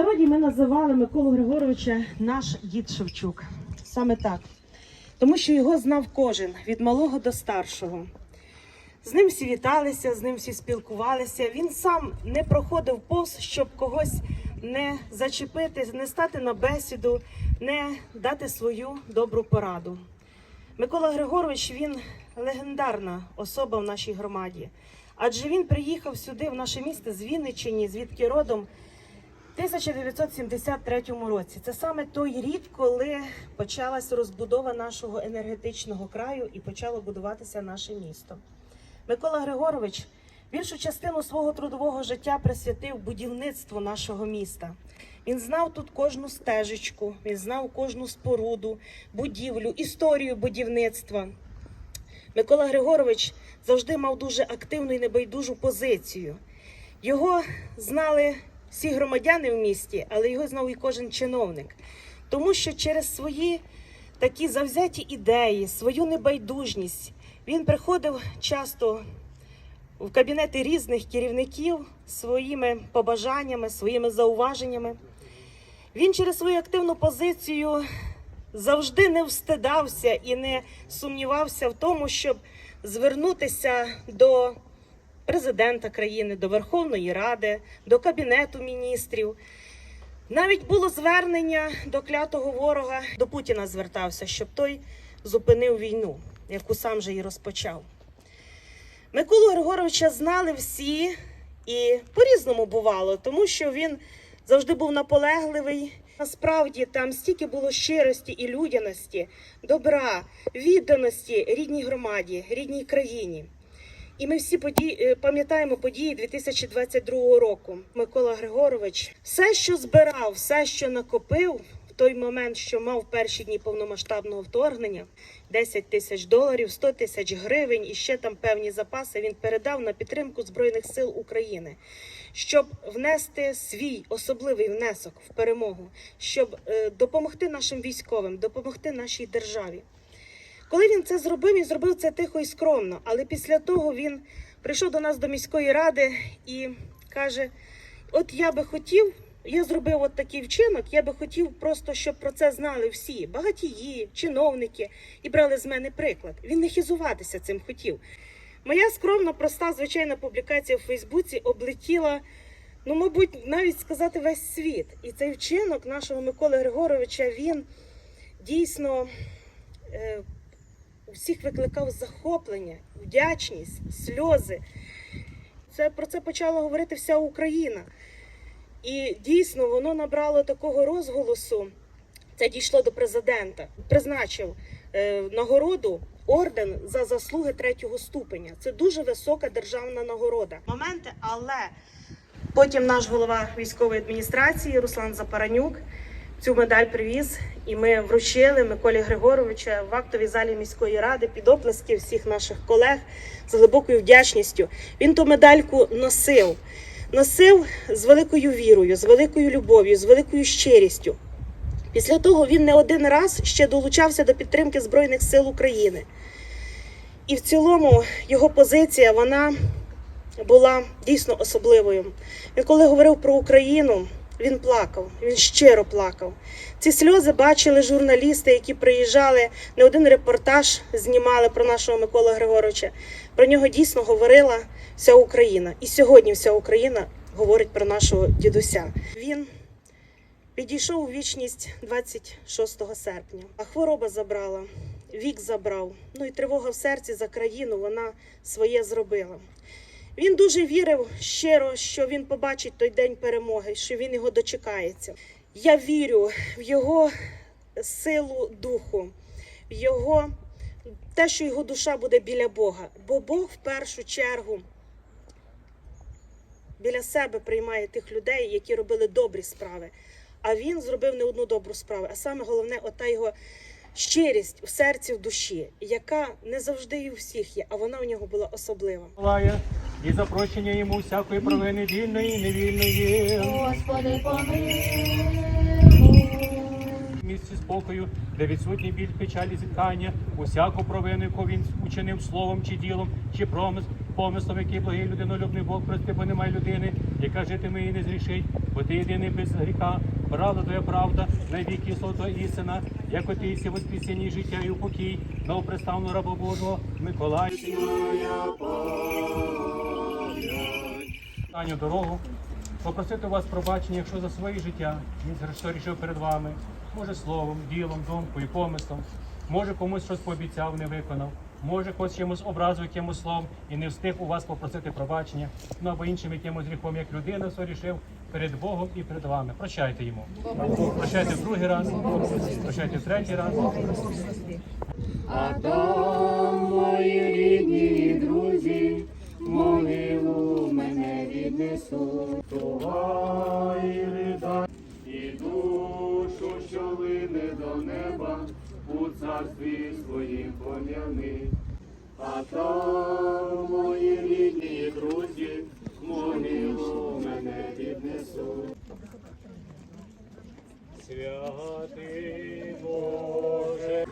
народі ми називали Миколу Григоровича наш дід Шевчук. Саме так. Тому що його знав кожен від малого до старшого. З ним всі віталися, з ним всі спілкувалися. Він сам не проходив повз, щоб когось не зачепити, не стати на бесіду, не дати свою добру пораду. Микола Григорович він легендарна особа в нашій громаді, адже він приїхав сюди, в наше місто з Вінниччини, звідки родом 1973 році. Це саме той рік, коли почалась розбудова нашого енергетичного краю і почало будуватися наше місто. Микола Григорович більшу частину свого трудового життя присвятив будівництву нашого міста. Він знав тут кожну стежечку, він знав кожну споруду, будівлю, історію будівництва. Микола Григорович завжди мав дуже активну і небайдужу позицію. Його знали всі громадяни в місті, але його знав і кожен чиновник. Тому що через свої такі завзяті ідеї, свою небайдужність він приходив часто в кабінети різних керівників своїми побажаннями, своїми зауваженнями. Він через свою активну позицію завжди не встидався і не сумнівався в тому, щоб звернутися до президента країни, до Верховної Ради, до Кабінету міністрів. Навіть було звернення до клятого ворога, до Путіна звертався, щоб той зупинив війну, яку сам же і розпочав. Миколу Григоровича знали всі і по-різному бувало, тому що він завжди був наполегливий. Насправді там стільки було щирості і людяності, добра, відданості рідній громаді, рідній країні. І ми всі події, е, пам'ятаємо події 2022 року. Микола Григорович все, що збирав, все, що накопив в той момент, що мав перші дні повномасштабного вторгнення, 10 тисяч доларів, 100 тисяч гривень і ще там певні запаси. Він передав на підтримку збройних сил України, щоб внести свій особливий внесок в перемогу, щоб е, допомогти нашим військовим, допомогти нашій державі. Коли він це зробив, він зробив це тихо і скромно. Але після того він прийшов до нас до міської ради і каже: От я би хотів, я зробив от такий вчинок, я би хотів просто, щоб про це знали всі багатії, чиновники, і брали з мене приклад. Він не хизуватися цим хотів. Моя скромна, проста, звичайна публікація в Фейсбуці облетіла. Ну, мабуть, навіть сказати весь світ. І цей вчинок нашого Миколи Григоровича він дійсно е, у всіх викликав захоплення, вдячність, сльози. Це про це почала говорити вся Україна. І дійсно воно набрало такого розголосу. Це дійшло до президента. Призначив е, нагороду орден за заслуги третього ступеня. Це дуже висока державна нагорода. Моменти, але потім наш голова військової адміністрації Руслан Запаранюк цю медаль привіз, і ми вручили Миколі Григоровича в актовій залі міської ради під оплески всіх наших колег з глибокою вдячністю. Він ту медальку носив, носив з великою вірою, з великою любов'ю, з великою щирістю. Після того він не один раз ще долучався до підтримки Збройних сил України. І в цілому його позиція вона була дійсно особливою. Він коли говорив про Україну, він плакав, він щиро плакав. Ці сльози бачили журналісти, які приїжджали, не один репортаж знімали про нашого Микола Григоровича. Про нього дійсно говорила вся Україна. І сьогодні вся Україна говорить про нашого дідуся. Він підійшов у вічність 26 серпня, а хвороба забрала, вік забрав. Ну і тривога в серці за країну вона своє зробила. Він дуже вірив щиро, що він побачить той день перемоги, що він його дочекається. Я вірю в його силу духу, в його те, що його душа буде біля Бога. Бо Бог в першу чергу біля себе приймає тих людей, які робили добрі справи. А він зробив не одну добру справу. А саме головне, ота його щирість в серці, в душі, яка не завжди і у всіх є, а вона у нього була особлива. Миколая, і за прощення йому всякої провини вільної і невільної. Господи, помилуй. Місці спокою, де відсутній біль, печалі, зіткання, усяку провину, яку він учинив словом чи ділом, чи промис, помислом, який благий людинолюбний Бог прости, бо немає людини, яка житиме і не зрішить, бо ти єдиний без гріха, правда твоя правда, навіки свята істина, як отися воскресіння і життя і упокій, новоприставну рабу Божого Миколаю. Аню дорогу, попросити у вас пробачення, якщо за своє життя він згрішив перед вами, може словом, ділом, думкою, помислом, може комусь щось пообіцяв, не виконав, може когось чимось образив якимось словом і не встиг у вас попросити пробачення, ну або іншим якимось гріхом, як людина сорішив перед Богом і перед вами. Прощайте йому. Прощайте в другий раз, прощайте в третій раз. Мене віднесуть. Тувай рида і душу, що лине до неба, у царстві своїм пом'яни. А мої рідні і друзі, могилу мене віднесуть. Святий Боже.